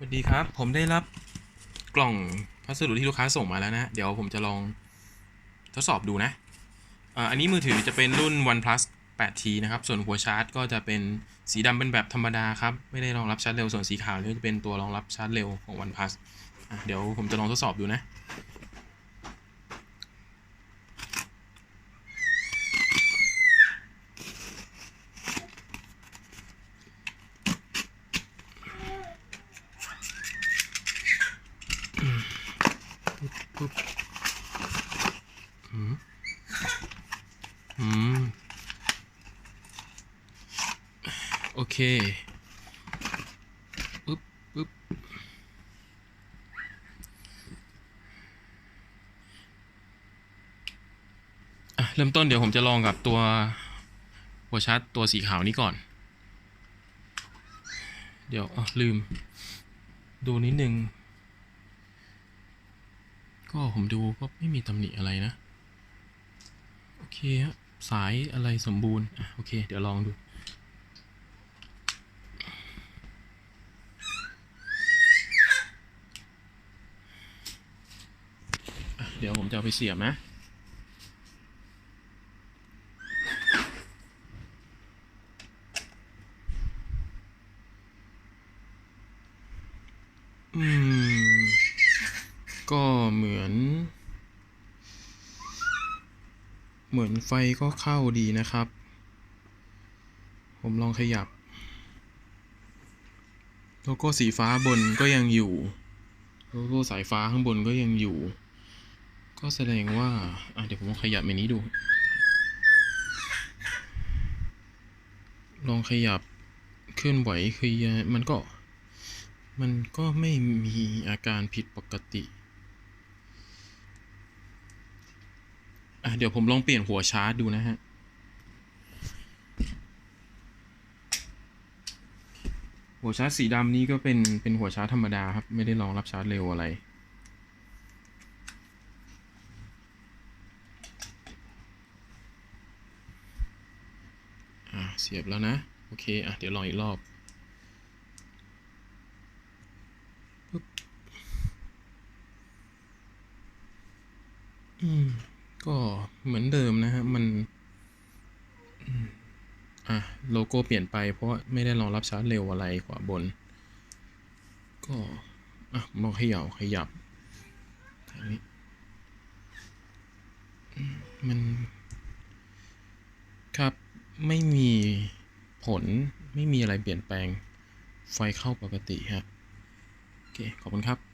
สวัสดีครับ ผมได้รับกล่องพัสดุที่ลูกค้าส่งมาแล้วนะ เดี๋ยวผมจะลองทดสอบดูนะอันนี้มือถือจะเป็นรุ่น OnePlus 8T นะครับ ส่วนหัวชาร์จก็จะเป็นสีดำเป็นแบบธรรมดาครับ ไม่ได้รองรับชาร์จเร็ว ส่วนสีขาวนี่จะเป็นตัวรองรับชาร์จเร็วของ OnePlus อเดี๋ยวผมจะลองทดสอบดูนะ อืมอืมโอเคปุ๊บปุ๊บเริ่มต้นเดี๋ยวผมจะลองกับตัวหัวชาร์จตัวสีขาวนี้ก่อน เดี๋ยวอ๋อลืม ดูนิดนึง ก็ผมดูก็ไม่มีตำหนิอะไรนะ โอเคฮะสายอะไรสมบูรณ์อะโอเค เดี๋ยวลองดูเดี๋ยวผมจะเอาไปเสียบนะ อืม ก็เหมือน เหมือนไฟก็เข้าดีนะครับ ผมลองขยับ โลโก้สีฟ้าบนก็ยังอยู่ โลโก้สายฟ้าข้างบนก็ยังอยู่ ก็แสดงว่าอะเดี๋ยวผมลองขยับอันนี้ดู ลองขยับเคลื่อนไหวคือมันก็มันก็ไม่มีอาการผิดปกติ อะ เดี๋ยวผมลองเปลี่ยนหัวชาร์จดูนะฮะ หัวชาร์จสีดำนี้ก็เป็นเป็นหัวชาร์จธรรมดาครับ ไม่ได้รองรับชาร์จเร็วอะไรเสียบแล้วนะ โอเค อะ เดี๋ยวลองอีกรอบอืม ก็เหมือนเดิมนะฮะ มัน อะ โลโก้เปลี่ยนไปเพราะไม่ได้รองรับชาร์จเร็วอะไรขวาบน ก็ อะมลองขย่าขยับทางนี้มมันครับไม่มีผลไม่มีอะไรเปลี่ยนแปลงไฟเข้าปกติฮะโอเค ขอบคุณครับ